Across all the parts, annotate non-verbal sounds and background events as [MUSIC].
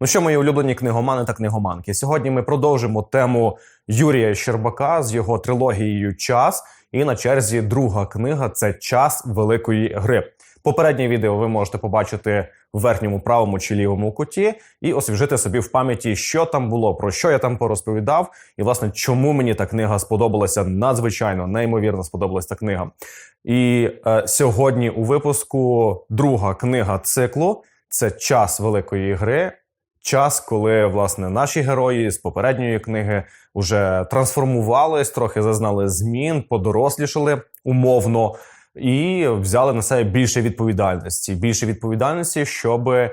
Ну що, мої улюблені книгомани та книгоманки? Сьогодні ми продовжимо тему Юрія Щербака з його трилогією Час. І на черзі друга книга це Час великої гри. Попереднє відео ви можете побачити в верхньому правому чи лівому куті і освіжити собі в пам'яті, що там було, про що я там порозповідав, і власне чому мені та книга сподобалася надзвичайно, неймовірно сподобалася та книга. І е, сьогодні у випуску друга книга циклу це час великої гри. Час, коли власне наші герої з попередньої книги вже трансформувались, трохи зазнали змін, подорослішали умовно і взяли на себе більше відповідальності. Більше відповідальності, щоб е,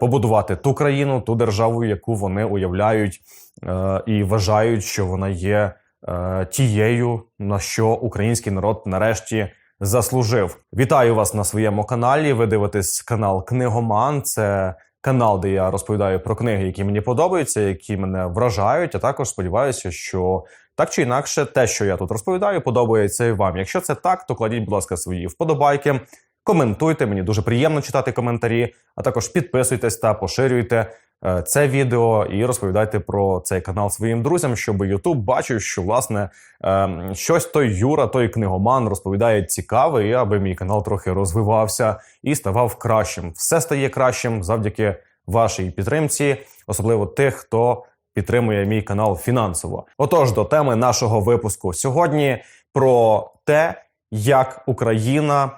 побудувати ту країну, ту державу, яку вони уявляють е, і вважають, що вона є е, тією, на що український народ нарешті. Заслужив, вітаю вас на своєму каналі. Ви дивитесь канал Книгоман. Це канал, де я розповідаю про книги, які мені подобаються, які мене вражають. А також сподіваюся, що так чи інакше, те, що я тут розповідаю, подобається і вам. Якщо це так, то кладіть, будь ласка, свої вподобайки, коментуйте. Мені дуже приємно читати коментарі, а також підписуйтесь та поширюйте е, це відео і розповідайте про цей канал своїм друзям, щоб YouTube бачив, що власне е, щось той Юра, той книгоман розповідає цікаве, і аби мій канал трохи розвивався і ставав кращим. Все стає кращим завдяки вашій підтримці, особливо тих, хто підтримує мій канал фінансово. Отож, до теми нашого випуску сьогодні про те, як Україна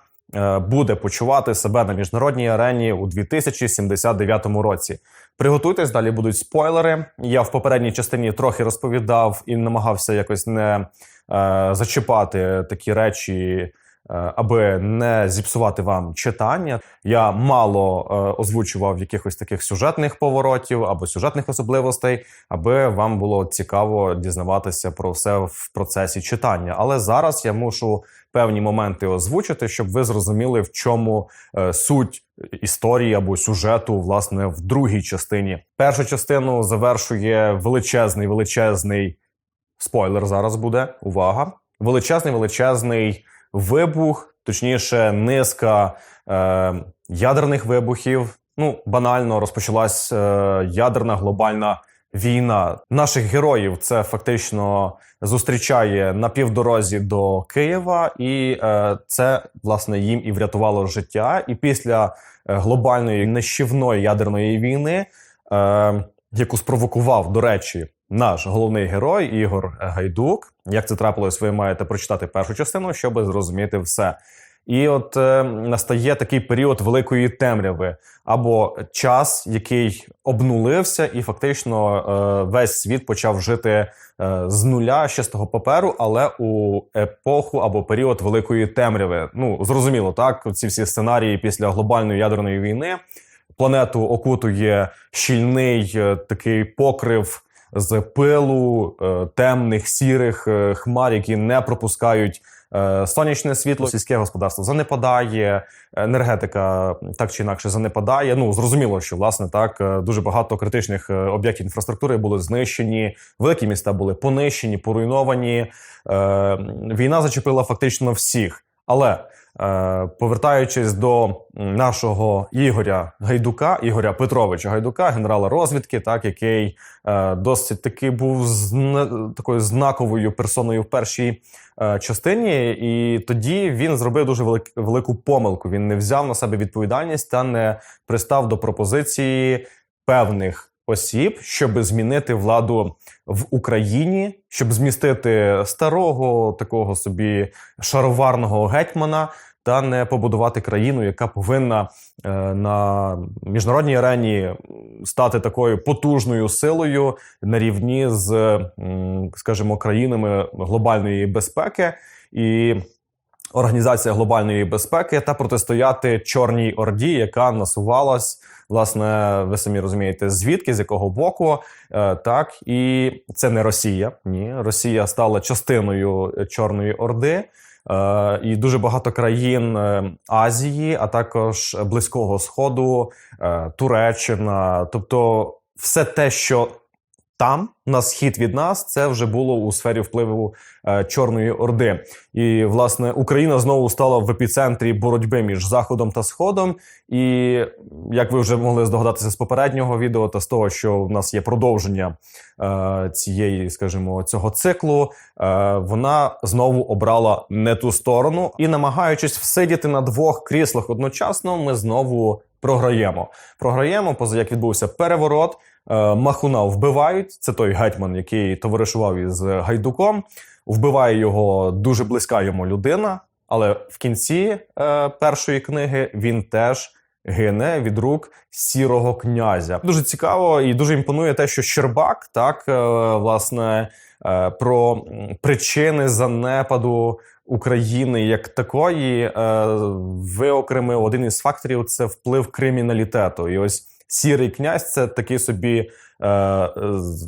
буде почувати себе на міжнародній арені у 2079 році. Приготуйтесь, далі будуть спойлери. Я в попередній частині трохи розповідав і намагався якось не е, зачіпати такі речі. Е, аби не зіпсувати вам читання, я мало е, озвучував якихось таких сюжетних поворотів або сюжетних особливостей, аби вам було цікаво дізнаватися про все в процесі читання. Але зараз я мушу певні моменти озвучити, щоб ви зрозуміли, в чому е, суть історії або сюжету, власне, в другій частині. Першу частину завершує величезний величезний спойлер. Зараз буде увага! Величезний величезний вибух, точніше, низка е, ядерних вибухів. Ну, банально розпочалась е, ядерна глобальна війна. Наших героїв це фактично зустрічає на півдорозі до Києва, і е, це власне їм і врятувало життя. І після е, глобальної нищівної ядерної війни, е, яку спровокував, до речі, наш головний герой Ігор Гайдук. Як це трапилось, ви маєте прочитати першу частину, щоб зрозуміти все. І от е, настає такий період великої темряви, або час, який обнулився, і фактично е, весь світ почав жити е, з нуля ще з того паперу, але у епоху або період великої темряви. Ну зрозуміло, так ці всі сценарії після глобальної ядерної війни. Планету окутує щільний е, такий покрив з пилу, е, темних сірих е, хмар, які не пропускають сонячне світло. Сільське господарство занепадає, енергетика так чи інакше занепадає. Ну зрозуміло, що власне так дуже багато критичних об'єктів інфраструктури були знищені, великі міста були понищені, поруйновані. Війна зачепила фактично всіх, але Е, повертаючись до нашого Ігоря Гайдука, Ігоря Петровича Гайдука, генерала розвідки, так який е, досить таки був такою знаковою персоною в першій е, частині, і тоді він зробив дуже велик велику помилку. Він не взяв на себе відповідальність та не пристав до пропозиції певних осіб, щоб змінити владу в Україні, щоб змістити старого такого собі шароварного гетьмана. Та не побудувати країну, яка повинна е, на міжнародній арені стати такою потужною силою на рівні з, скажімо, країнами глобальної безпеки і організація глобальної безпеки та протистояти Чорній Орді, яка насувалась Власне, ви самі розумієте, звідки з якого боку, е, так і це не Росія. Ні, Росія стала частиною Чорної Орди. Е, і дуже багато країн е, Азії, а також Близького Сходу, Туреччина, тобто все те, що там, на схід від нас, це вже було у сфері впливу е, Чорної Орди. І власне Україна знову стала в епіцентрі боротьби між Заходом та Сходом. І як ви вже могли здогадатися з попереднього відео, та з того, що в нас є продовження е, цієї, скажімо, цього циклу, е, вона знову обрала не ту сторону і, намагаючись всидіти на двох кріслах одночасно, ми знову програємо. Програємо, поза як відбувся переворот. Е, Махуна вбивають. Це той гетьман, який товаришував із Гайдуком. Вбиває його дуже близька йому людина. Але в кінці е, першої книги він теж гине від рук сірого князя. Дуже цікаво і дуже імпонує те, що Щербак так е, власне про причини занепаду України як такої е, виокремив один із факторів це вплив криміналітету. І ось сірий князь це такий собі. е, е,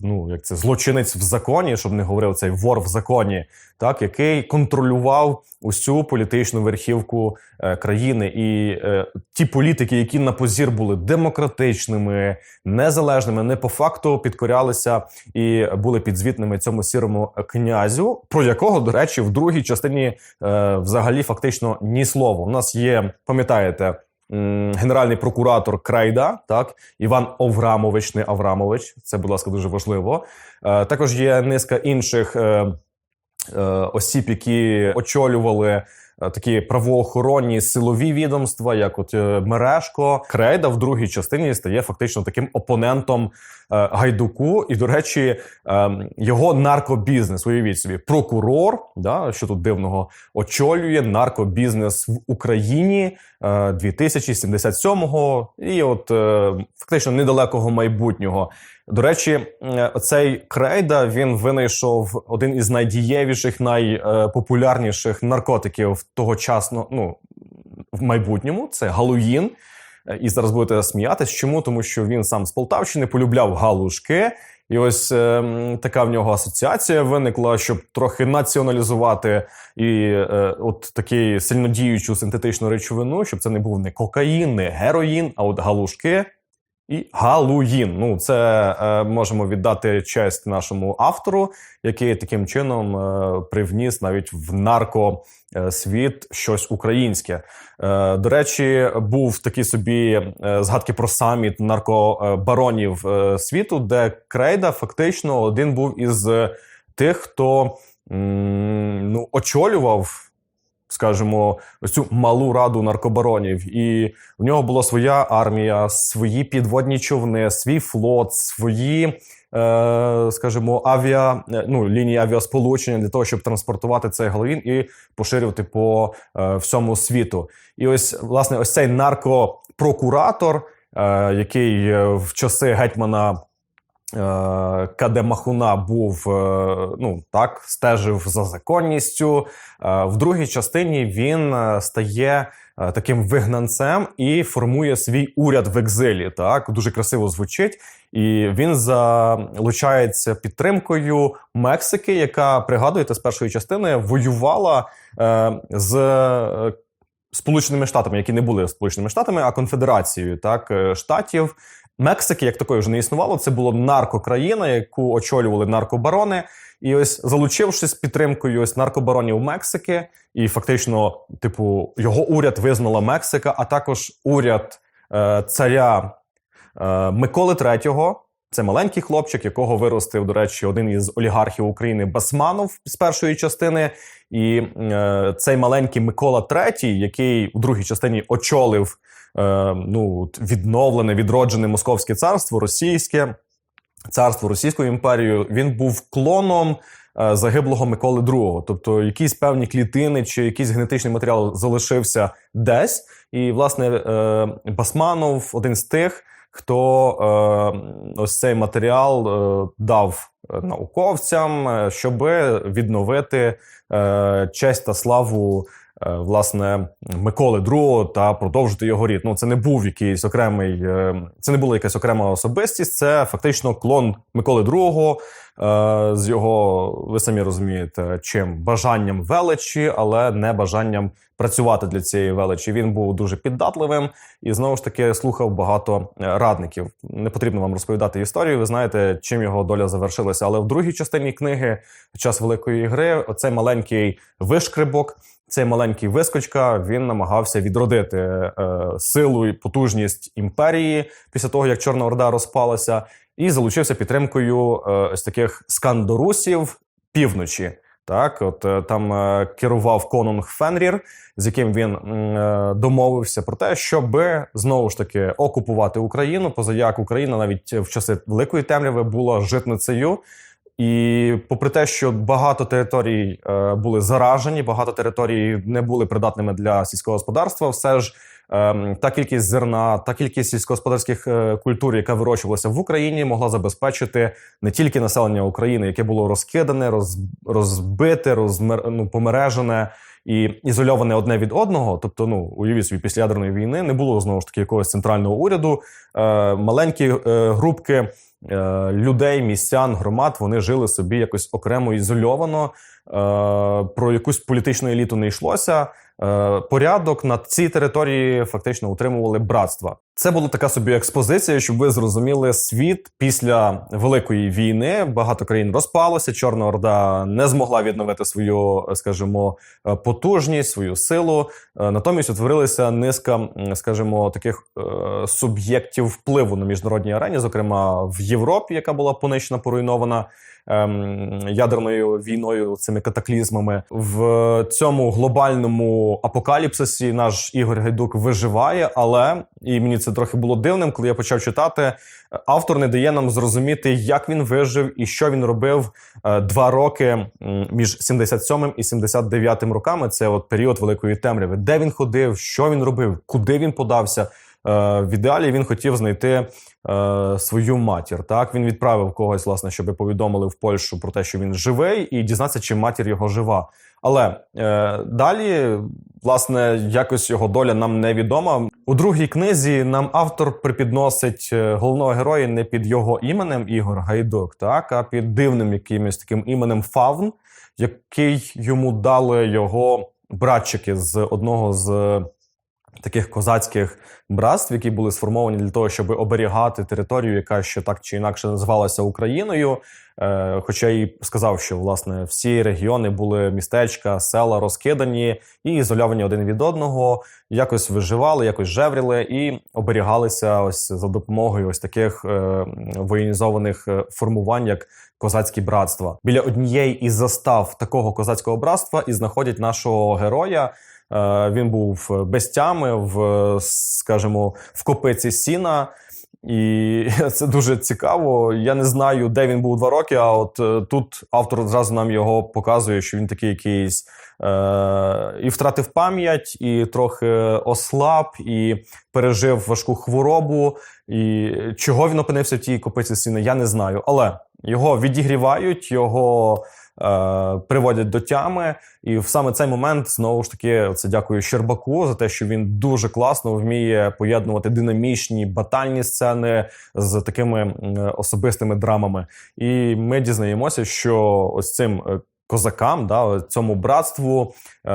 Ну, як це злочинець в законі, щоб не говорив цей вор в законі, так який контролював усю політичну верхівку е, країни, і е, ті політики, які на позір були демократичними, незалежними, не по факту підкорялися і були підзвітними цьому сірому князю, про якого, до речі, в другій частині е, взагалі фактично ні слова. У нас є, пам'ятаєте. Генеральний прокуратор Крайда, так Іван Оврамович, не Аврамович. Це, будь ласка, дуже важливо. Е, також є низка інших е, е, осіб, які очолювали такі правоохоронні силові відомства, як от е, Мережко. Крейда в другій частині стає фактично таким опонентом е, гайдуку. І, до речі, е, його наркобізнес, уявіть собі, прокурор, да, що тут дивного, очолює наркобізнес в Україні е, 2077-го і от е, фактично недалекого майбутнього. До речі, цей крейда він винайшов один із найдієвіших, найпопулярніших наркотиків тогочасно, ну в майбутньому. Це галуїн. І зараз будете сміятись. Чому? Тому що він сам з Полтавщини полюбляв галушки. І ось е, така в нього асоціація виникла, щоб трохи націоналізувати і е, от такий сильнодіючу синтетичну речовину, щоб це не був не кокаїн, не героїн, а от галушки і галуїн. Ну, це е, можемо віддати честь нашому автору, який таким чином е, привніс навіть в нарко. е, щось українське. Е, до речі, був такий собі е, згадки про саміт наркобаронів е, світу, де Крейда фактично один був із тих, хто м, ну, очолював скажімо, ось цю малу раду наркобаронів, і в нього була своя армія, свої підводні човни, свій флот, свої, е, скажімо, авіа, е, ну, лінії авіасполучення для того, щоб транспортувати цей галеїн і поширювати по е, всьому світу. І ось власне ось цей наркопрокуратор, е, який е, в часи гетьмана. Е, Каде Махуна був е, ну так, стежив за законністю. Е, В другій частині він стає таким вигнанцем і формує свій уряд в екзилі. Так дуже красиво звучить. І він залучається підтримкою Мексики, яка пригадуєте з першої частини воювала з. Сполученими Штатами, які не були Сполученими Штатами, а конфедерацією так штатів. Мексики як такої вже не існувало. Це була наркокраїна, яку очолювали наркобарони. І ось залучившись підтримкою ось наркобаронів Мексики, і фактично, типу, його уряд визнала Мексика, а також уряд е, царя е, Миколи III. Це маленький хлопчик, якого виростив, до речі, один із олігархів України Басманов з першої частини. І е, цей маленький Микола III, який у другій частині очолив е, ну, відновлене, відроджене Московське царство, російське царство, Російську імперію, він був клоном е, загиблого Миколи II. Тобто якісь певні клітини чи якийсь генетичний матеріал залишився десь. І, власне, е, Басманов один з тих, хто е, ось цей матеріал е, дав науковцям, е, щоб відновити честь та славу власне Миколи II та продовжити його рід. Ну це не був якийсь окремий, е, це не була якась окрема особистість. Це фактично клон Миколи II е, з його, ви самі розумієте, чим бажанням величі, але не бажанням працювати для цієї величі. Він був дуже піддатливим і знову ж таки слухав багато е, радників. Не потрібно вам розповідати історію. Ви знаєте, чим його доля завершилася. Але в другій частині книги час великої гри, оцей маленький вишкрибок. Цей маленький вискочка він намагався відродити е, силу і потужність імперії після того, як Чорна Орда розпалася, і залучився підтримкою е, ось таких скандорусів півночі. Так, от е, там е, керував конунг Фенрір, з яким він е, домовився про те, щоб знову ж таки окупувати Україну, позаяк Україна навіть в часи Великої темряви була житницею. І попри те, що багато територій е, були заражені, багато територій не були придатними для сільського господарства, все ж е, та кількість зерна, та кількість сільськогосподарських е, культур, яка вирощувалася в Україні, могла забезпечити не тільки населення України, яке було розкидане, роз, розбите, розмер, ну, помережене і ізольоване одне від одного. Тобто, ну уявіть собі, після ядерної війни не було знову ж таки якогось центрального уряду. Е, маленькі е, групки е, людей, містян, громад вони жили собі якось окремо ізольовано. Е, про якусь політичну еліту не йшлося. Е, порядок на цій території фактично утримували братства. Це була така собі експозиція, щоб ви зрозуміли світ після великої війни. Багато країн розпалося. Чорна Орда не змогла відновити свою, скажімо, е, потужність, свою силу. Е, Натомість утворилася низка, скажімо, таких е, суб'єктів впливу на міжнародній арені, зокрема в Європі, яка була понищена, поруйнована ем, ядерною війною, цими катаклізмами. В цьому глобальному апокаліпсисі наш Ігор Гайдук виживає, але і мені це трохи було дивним, коли я почав читати. Автор не дає нам зрозуміти, як він вижив і що він робив е, два роки між 77 і 79 роками. Це от період великої темряви, де він ходив, що він робив, куди він подався. Е, В ідеалі він хотів знайти е, свою матір. Так він відправив когось, власне, щоб повідомили в Польщу про те, що він живий, і дізнатися, чи матір його жива. Але е, далі, власне, якось його доля нам невідома. У другій книзі нам автор припідносить е, головного героя не під його іменем Ігор Гайдук, так а під дивним якимось таким іменем Фавн, який йому дали його братчики з одного з таких козацьких братств, які були сформовані для того, щоб оберігати територію, яка ще так чи інакше називалася Україною. Е, хоча і сказав, що власне всі регіони були містечка, села розкидані і ізольовані один від одного, якось виживали, якось жевріли і оберігалися ось за допомогою ось таких е, воєнізованих е, формувань, як козацькі братства. Біля однієї із застав такого козацького братства і знаходять нашого героя. Е, Він був без тями, в скажімо, в копиці сіна. І [LAUGHS] це дуже цікаво. Я не знаю, де він був два роки. А от е, тут автор одразу нам його показує, що він такий якийсь е, і втратив пам'ять, і трохи ослаб, і пережив важку хворобу. І чого він опинився в тій копиці сіна, я не знаю. Але його відігрівають, його е, приводять до тями. І в саме цей момент знову ж таки це дякую Щербаку за те, що він дуже класно вміє поєднувати динамічні батальні сцени з такими особистими драмами. І ми дізнаємося, що ось цим. е, Козакам, да, цьому братству е,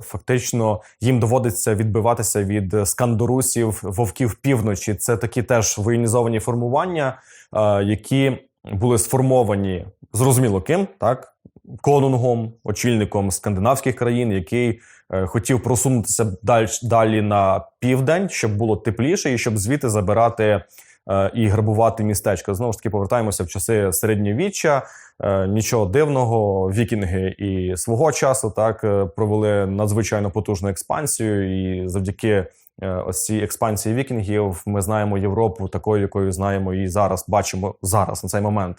фактично їм доводиться відбиватися від скандорусів, вовків півночі. Це такі теж воєнізовані формування, е, які були сформовані зрозуміло ким, так конунгом, очільником скандинавських країн, який е, хотів просунутися далі, на південь, щоб було тепліше, і щоб звідти забирати е, і грабувати містечко. Знову ж таки, повертаємося в часи середньовіччя. Е, нічого дивного, вікінги і свого часу так провели надзвичайно потужну експансію, і завдяки ось цій експансії вікінгів ми знаємо Європу такою, якою знаємо і зараз бачимо зараз на цей момент.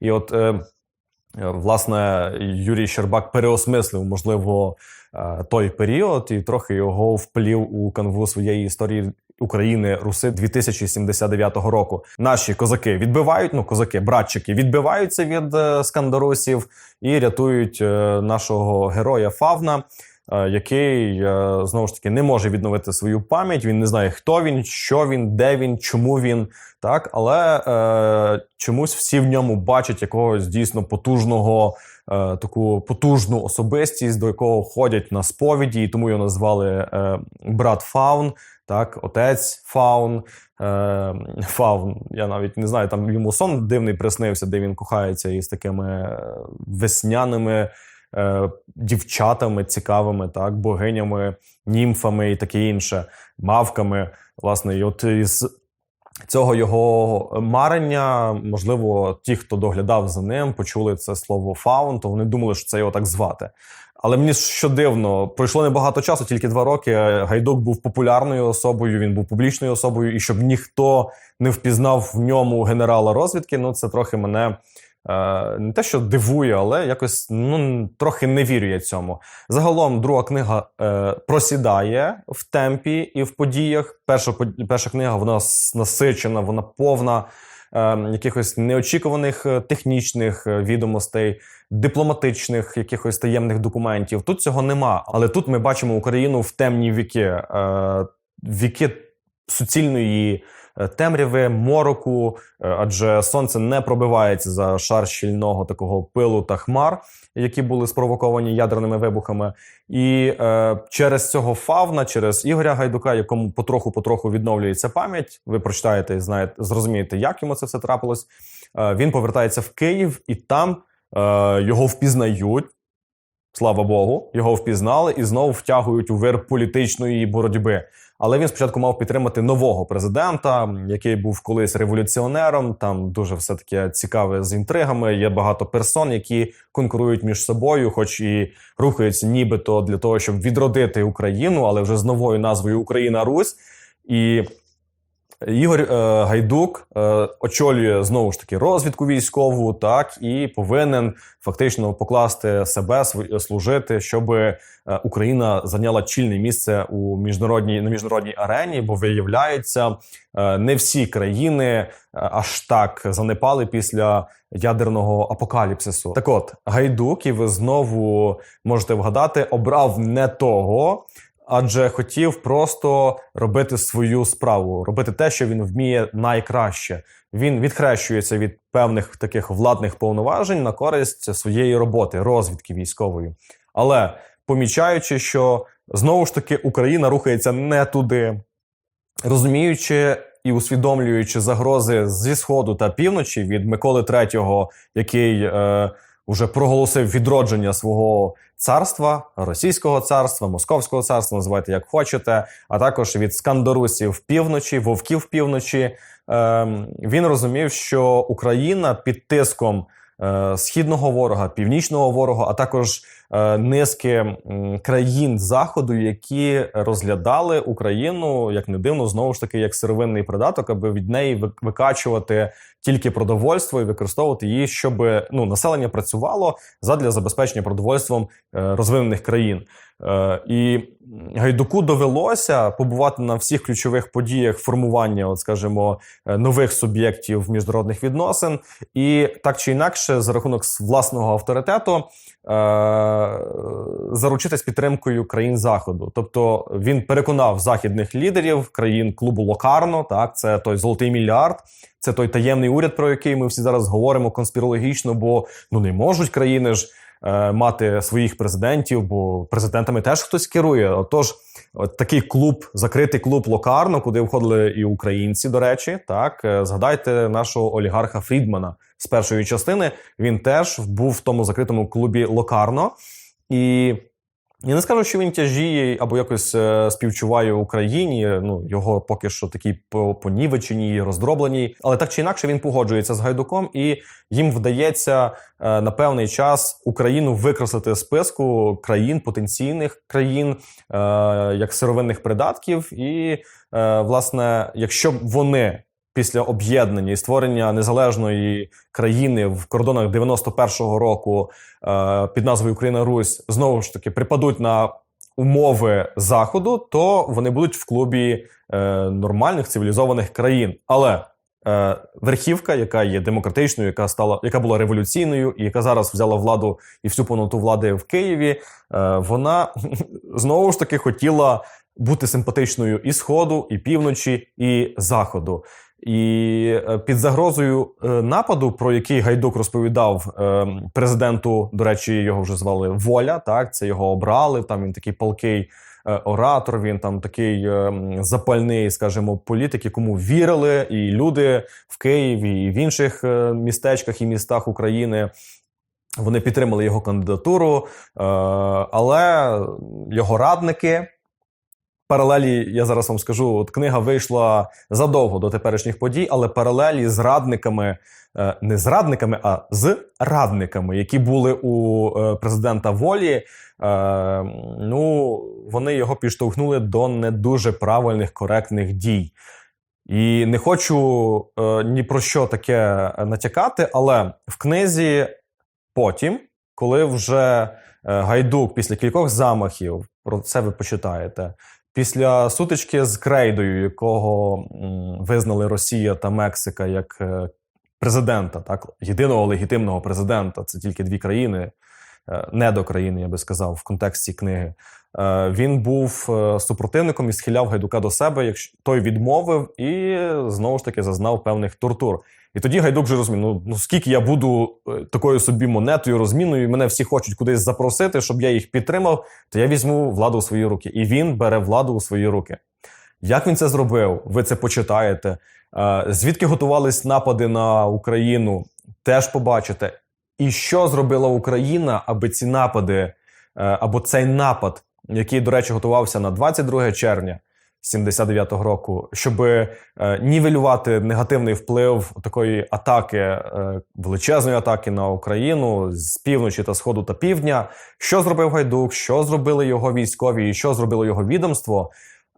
І от е, е, власне Юрій Щербак переосмислив, можливо, е, той період і трохи його вплів у канву своєї історії України Руси 2079 року. Наші козаки відбивають, ну козаки, братчики відбиваються від е, скандорусів і рятують е, нашого героя Фавна. Е, який е, знову ж таки не може відновити свою пам'ять. Він не знає, хто він, що він, де він, чому він. Так, але е, чомусь всі в ньому бачать якогось дійсно потужного, е, таку потужну особистість, до якого ходять на сповіді, і тому його назвали е, брат Фаун, так, отець Фаун. Е, Фаун, я навіть не знаю, там йому сон дивний приснився, де він кохається із такими е, весняними е, дівчатами цікавими, так, богинями, німфами і таке інше, мавками. Власне, і от із цього його марення, можливо, ті, хто доглядав за ним, почули це слово фаун, то вони думали, що це його так звати. Але мені що дивно, пройшло небагато часу, тільки два роки. Гайдук був популярною особою, він був публічною особою, і щоб ніхто не впізнав в ньому генерала розвідки, ну це трохи мене е, не те, що дивує, але якось ну трохи не вірю я цьому. Загалом, друга книга е, просідає в темпі і в подіях. Перша перша книга вона насичена, вона повна. е, Якихось неочікуваних е, технічних е, відомостей, дипломатичних якихось таємних документів. Тут цього нема. Але тут ми бачимо Україну в темні віки, е, віки суцільної е, темряви, мороку, е, адже сонце не пробивається за шар щільного такого пилу та хмар, які були спровоковані ядерними вибухами. І е, через цього фавна, через Ігоря Гайдука, якому потроху-потроху відновлюється пам'ять, ви прочитаєте і знаєте, зрозумієте, як йому це все трапилось. Е, він повертається в Київ і там. Е, його впізнають. Слава Богу, його впізнали і знову втягують у вир політичної боротьби. Але він спочатку мав підтримати нового президента, який був колись революціонером. Там дуже все таке цікаве з інтригами. Є багато персон, які конкурують між собою, хоч і рухаються, нібито для того, щоб відродити Україну, але вже з новою назвою Україна Русь. І Ігор е, Гайдук е, очолює знову ж таки розвідку військову, так і повинен фактично покласти себе служити, щоб е, Україна зайняла чільне місце у міжнародній на міжнародній арені, бо виявляється, не всі країни аж так занепали після ядерного апокаліпсису. Так, от гайдук, і ви знову можете вгадати, обрав не того адже хотів просто робити свою справу, робити те, що він вміє найкраще. Він відхрещується від певних таких владних повноважень на користь своєї роботи, розвідки військової. Але помічаючи, що знову ж таки Україна рухається не туди, розуміючи. І усвідомлюючи загрози зі сходу та півночі від Миколи III, який е, уже проголосив відродження свого царства, російського царства, московського царства, називайте як хочете, а також від скандорусів півночі, вовків півночі. Ем, він розумів, що Україна під тиском східного ворога, північного ворога, а також е, низки країн заходу, які розглядали Україну як не дивно, знову ж таки як сировинний придаток, аби від неї викачувати тільки продовольство і використовувати її, щоб ну населення працювало задля забезпечення продовольством е, розвинених країн. Е, і гайдуку довелося побувати на всіх ключових подіях формування, от скажімо, е, нових суб'єктів міжнародних відносин, і так чи інакше, за рахунок власного авторитету. Заручитись підтримкою країн заходу, тобто він переконав західних лідерів країн клубу Локарно, так це той золотий мільярд, це той таємний уряд, про який ми всі зараз говоримо конспірологічно, бо ну не можуть країни ж е, мати своїх президентів, бо президентами теж хтось керує. Отож, от такий клуб, закритий клуб Локарно, куди входили і українці. До речі, так е, згадайте нашого олігарха Фрідмана з першої частини. Він теж був в тому закритому клубі Локарно і. Я не скажу, що він тяжіє або якось е, співчуває Україні. Ну його поки що такий понівеченій, роздробленій, але так чи інакше він погоджується з гайдуком, і їм вдається е, на певний час Україну викреслити з списку країн потенційних країн е, як сировинних придатків. І власне, якщо вони після об'єднання і створення незалежної країни в кордонах 91-го року е, під назвою Україна Русь знову ж таки припадуть на умови заходу, то вони будуть в клубі е, нормальних цивілізованих країн. Але е, верхівка, яка є демократичною, яка стала, яка була революційною, і яка зараз взяла владу і всю повноту влади в Києві, вона [LAUGHS] знову ж таки хотіла бути симпатичною і сходу, і півночі, і заходу. І е, під загрозою е, нападу, про який Гайдук розповідав е, президенту, до речі, його вже звали Воля. Так, це його обрали. Там він такий палкий оратор. Він там такий запальний, скажімо, політик, якому вірили, і люди в Києві і в інших містечках і містах України. Вони підтримали його кандидатуру, але його радники. Паралелі, я зараз вам скажу, от книга вийшла задовго до теперішніх подій, але паралелі з радниками, е, не з радниками, а з радниками, які були у е, президента волі, е, ну вони його підштовхнули до не дуже правильних коректних дій. І не хочу ні про що таке натякати, але в книзі потім, коли вже Гайдук після кількох замахів, про це ви почитаєте, після сутички з Крейдою, якого визнали Росія та Мексика як е, президента, так єдиного легітимного президента, це тільки дві країни, е, не до країни, я би сказав, в контексті книги. Е, Він був супротивником і схиляв гайдука до себе, якщо той відмовив і знову ж таки зазнав певних тортур. І тоді Гайдук вже розумів, ну, ну скільки я буду е, такою собі монетою, розміною, і мене всі хочуть кудись запросити, щоб я їх підтримав, то я візьму владу у свої руки. І він бере владу у свої руки. Як він це зробив? Ви це почитаєте. Е, Звідки готувались напади на Україну? Теж побачите. І що зробила Україна, аби ці напади, е, або цей напад, який, до речі, готувався на 22 червня 79-го року, щоб е, нівелювати негативний вплив такої атаки, е, величезної атаки на Україну з півночі та сходу та півдня. Що зробив Гайдук? Що зробили його військові, і що зробило його відомство?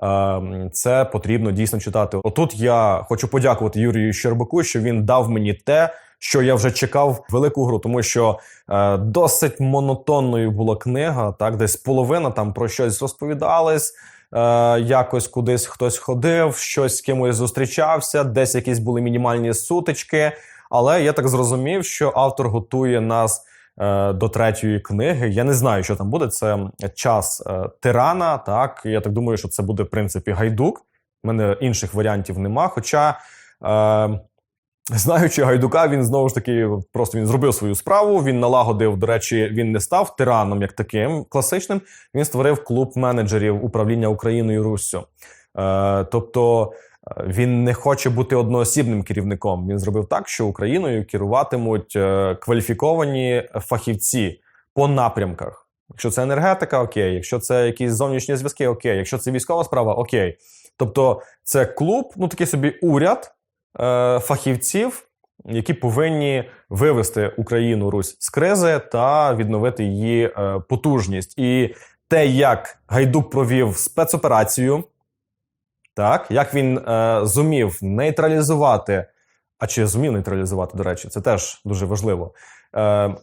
Е, Це потрібно дійсно читати. Отут я хочу подякувати Юрію Щербаку, що він дав мені те, що я вже чекав велику гру, тому що е, досить монотонною була книга. Так, десь половина там про щось розповідалось. Е, якось кудись хтось ходив, щось з кимось зустрічався, десь якісь були мінімальні сутички. Але я так зрозумів, що автор готує нас е, до третьої книги. Я не знаю, що там буде. Це час е, тирана. Так, я так думаю, що це буде в принципі гайдук. У мене інших варіантів нема. Хоча. Е, Знаючи гайдука, він знову ж таки просто він зробив свою справу. Він налагодив. До речі, він не став тираном як таким класичним. Він створив клуб менеджерів управління Україною Руссю. Е, тобто е, він не хоче бути одноосібним керівником. Він зробив так, що Україною керуватимуть е, кваліфіковані фахівці по напрямках. Якщо це енергетика, окей. Якщо це якісь зовнішні зв'язки, окей. Якщо це військова справа, окей. Тобто, це клуб, ну такий собі уряд фахівців, які повинні вивести Україну Русь з кризи та відновити її е, потужність. І те, як Гайдук провів спецоперацію, так як він е, зумів нейтралізувати, а чи зумів нейтралізувати, до речі, це теж дуже важливо. Е,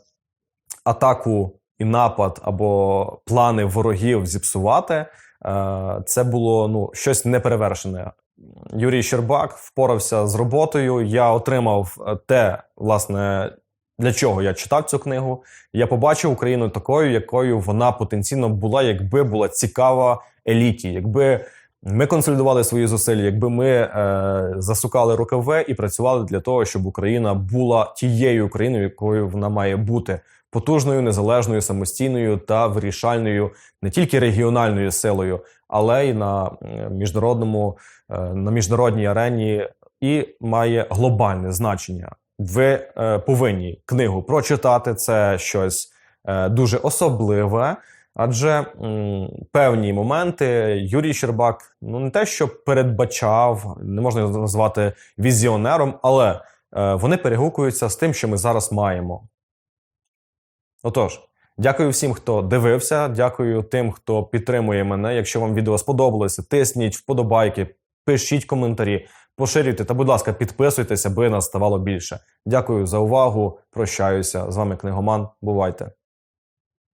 атаку і напад або плани ворогів зіпсувати. е, Це було ну щось неперевершене. Юрій Щербак впорався з роботою. Я отримав е, те, власне, для чого я читав цю книгу. Я побачив Україну такою, якою вона потенційно була, якби була цікава еліті, якби ми консолідували свої зусилля, якби ми е, засукали рукаве і працювали для того, щоб Україна була тією Україною, якою вона має бути потужною, незалежною, самостійною та вирішальною не тільки регіональною силою, але й на міжнародному е, на міжнародній арені і має глобальне значення. Ви е, повинні книгу прочитати. Це щось е, дуже особливе. Адже м, певні моменти Юрій Щербак ну не те, що передбачав, не можна його назвати візіонером, але е, вони перегукуються з тим, що ми зараз маємо. Отож, дякую всім, хто дивився. Дякую тим, хто підтримує мене. Якщо вам відео сподобалося, тисніть вподобайки, пишіть коментарі, поширюйте та, будь ласка, підписуйтесь, аби нас ставало більше. Дякую за увагу. Прощаюся з вами, книгоман. Бувайте.